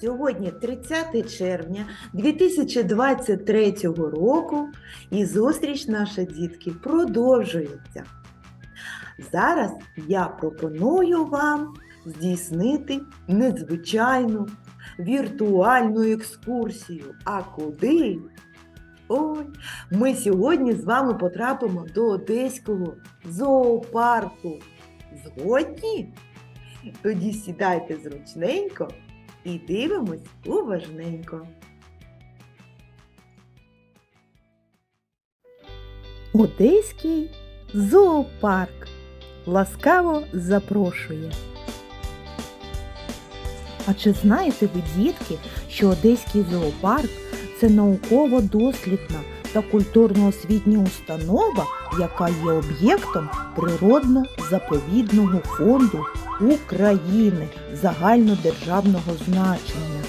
Сьогодні 30 червня 2023 року і зустріч наша дітки продовжується. Зараз я пропоную вам здійснити незвичайну віртуальну екскурсію. А куди? Ой, ми сьогодні з вами потрапимо до Одеського зоопарку. Згодні? Тоді сідайте зручненько і дивимось уважненько. Одеський зоопарк ласкаво запрошує. А чи знаєте ви, дітки, що Одеський зоопарк це науково-дослідна та культурно-освітня установа, яка є об'єктом природно-заповідного фонду України загальнодержавного значення.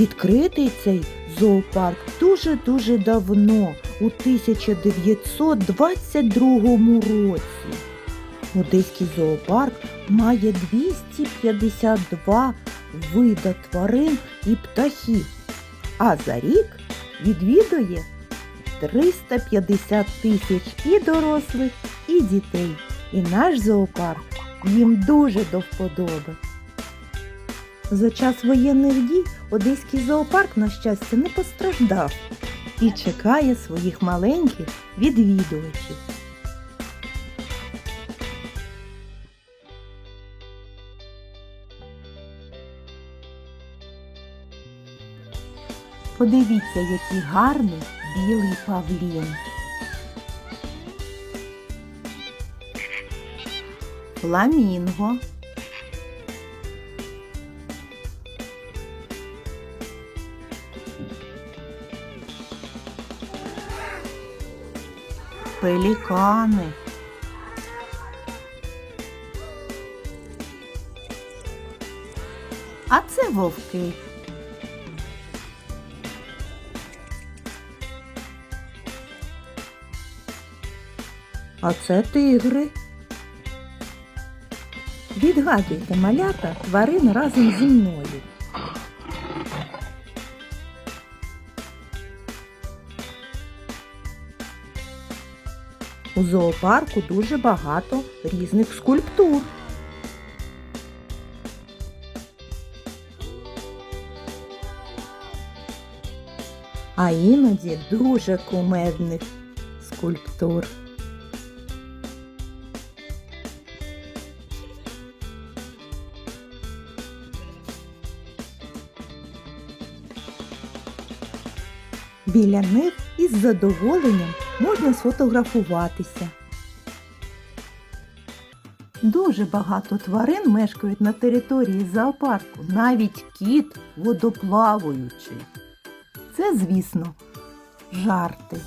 Відкритий цей зоопарк дуже-дуже давно, у 1922 році. Одеський зоопарк має 252 вида тварин і птахів, а за рік відвідує 350 тисяч і дорослих, і дітей. І наш зоопарк їм дуже до вподоби. За час воєнних дій Одеський зоопарк, на щастя, не постраждав і чекає своїх маленьких відвідувачів. Подивіться, який гарний білий павлін. Фламінго. Пелікани. А це вовки. А це тигри. Відгадуйте малята тварин разом зі мною. У зоопарку дуже багато різних скульптур. А іноді дуже кумедних скульптур. Біля них із задоволенням можна сфотографуватися. Дуже багато тварин мешкають на території зоопарку, навіть кіт водоплаваючий. Це, звісно, жарти.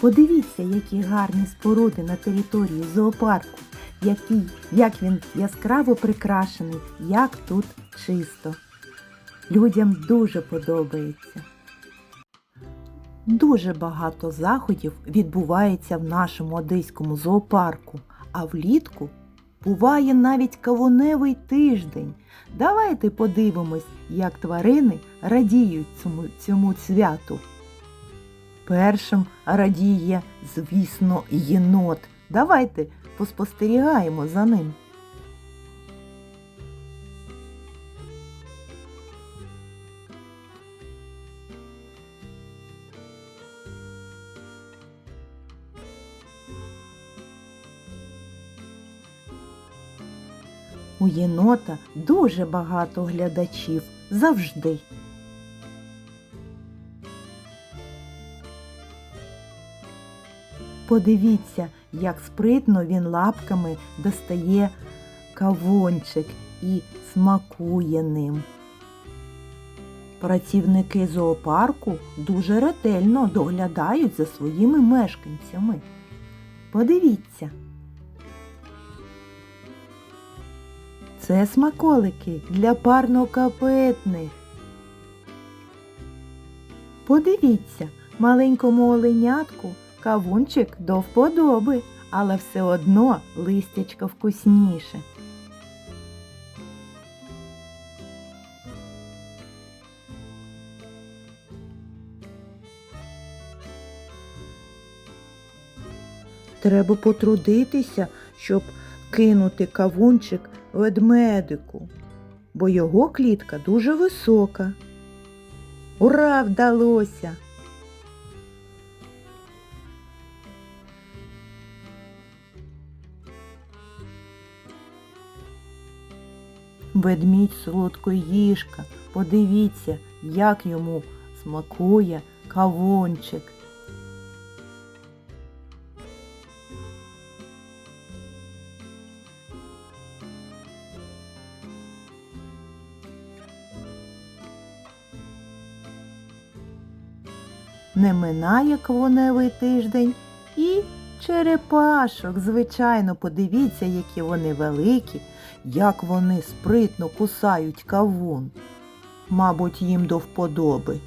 Подивіться, які гарні споруди на території зоопарку, який, як він яскраво прикрашений, як тут чисто. Людям дуже подобається. Дуже багато заходів відбувається в нашому одеському зоопарку, а влітку буває навіть кавуневий тиждень. Давайте подивимось, як тварини радіють цьому, цьому святу. Першим радіє, звісно, єнот. Давайте поспостерігаємо за ним. У єнота дуже багато глядачів завжди. Подивіться, як спритно він лапками достає кавунчик і смакує ним. Працівники зоопарку дуже ретельно доглядають за своїми мешканцями. Подивіться. Це смаколики для парнокапетних. Подивіться, Маленькому оленятку кавунчик до вподоби, але все одно листячко вкусніше. Треба потрудитися, щоб кинути кавунчик ведмедику, бо його клітка дуже висока. Ура, вдалося! Ведмідь солодкоїжка, подивіться, як йому смакує кавунчик. Не минає квоневий тиждень черепашок. Звичайно, подивіться, які вони великі, як вони спритно кусають кавун. Мабуть, їм до вподоби.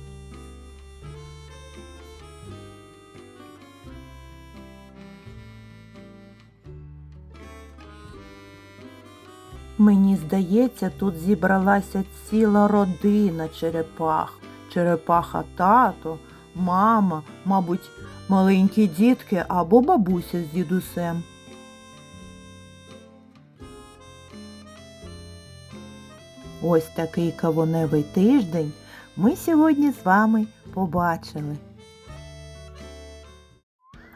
Мені здається, тут зібралася ціла родина черепах. Черепаха тато, мама, мабуть, маленькі дітки або бабуся з дідусем. Ось такий кавуневий тиждень ми сьогодні з вами побачили.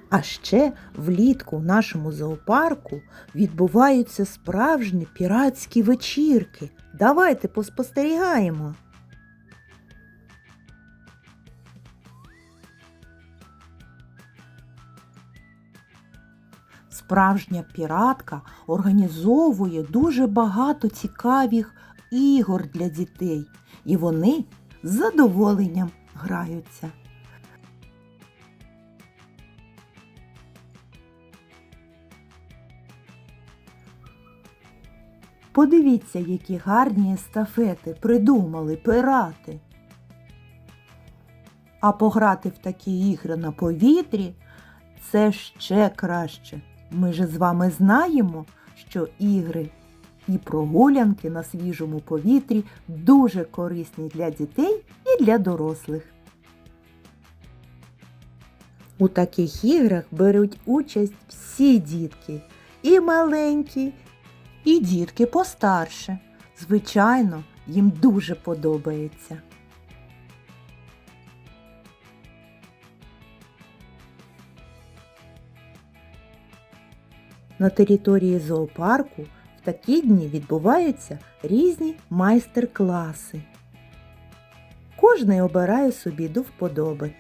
А ще влітку в нашому зоопарку відбуваються справжні піратські вечірки. Давайте поспостерігаємо. Справжня піратка організовує дуже багато цікавих ігор для дітей, і вони з задоволенням граються. Подивіться, які гарні естафети придумали пирати. А пограти в такі ігри на повітрі це ще краще. Ми же з вами знаємо, що ігри і прогулянки на свіжому повітрі дуже корисні для дітей і для дорослих. У таких іграх беруть участь всі дітки, і маленькі, і дітки постарше. Звичайно, їм дуже подобається. На території зоопарку в такі дні відбуваються різні майстер-класи. Кожний обирає собі до вподоби.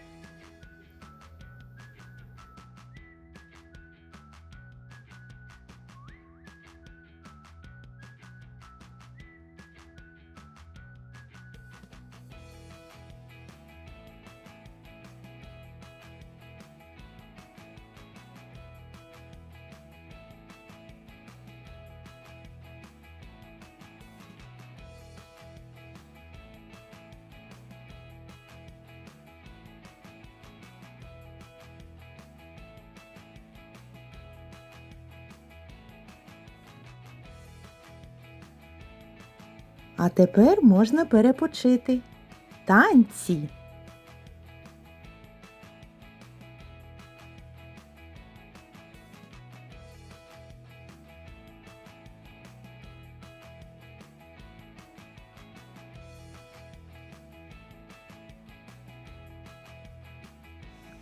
А тепер можна перепочити. Танці.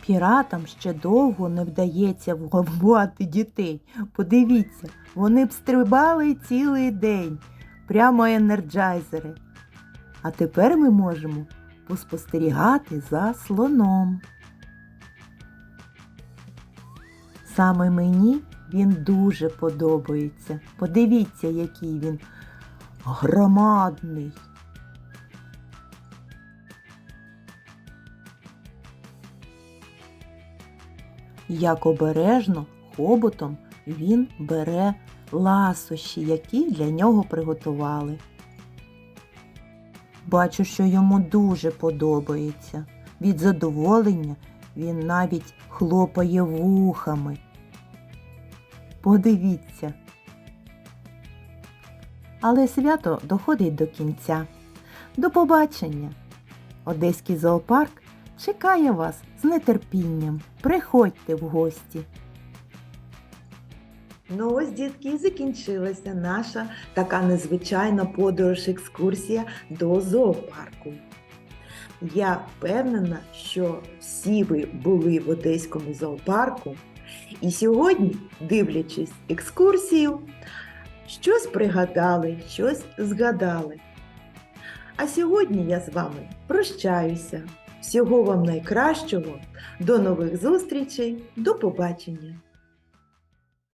Піратам ще довго не вдається вгамувати дітей. Подивіться, вони б стрибали цілий день, прямо енерджайзери. А тепер ми можемо поспостерігати за слоном. Саме мені він дуже подобається. Подивіться, який він громадний. Як обережно хоботом він бере ласощі, які для нього приготували. Бачу, що йому дуже подобається. Від задоволення він навіть хлопає вухами. Подивіться. Але свято доходить до кінця. До побачення! Одеський зоопарк чекає вас з нетерпінням. Приходьте в гості. Ну ось, дітки, і закінчилася наша така незвичайна подорож екскурсія до зоопарку. Я впевнена, що всі ви були в Одеському зоопарку, і сьогодні, дивлячись екскурсію, щось пригадали, щось згадали. А сьогодні я з вами прощаюся. Всього вам найкращого, до нових зустрічей, до побачення!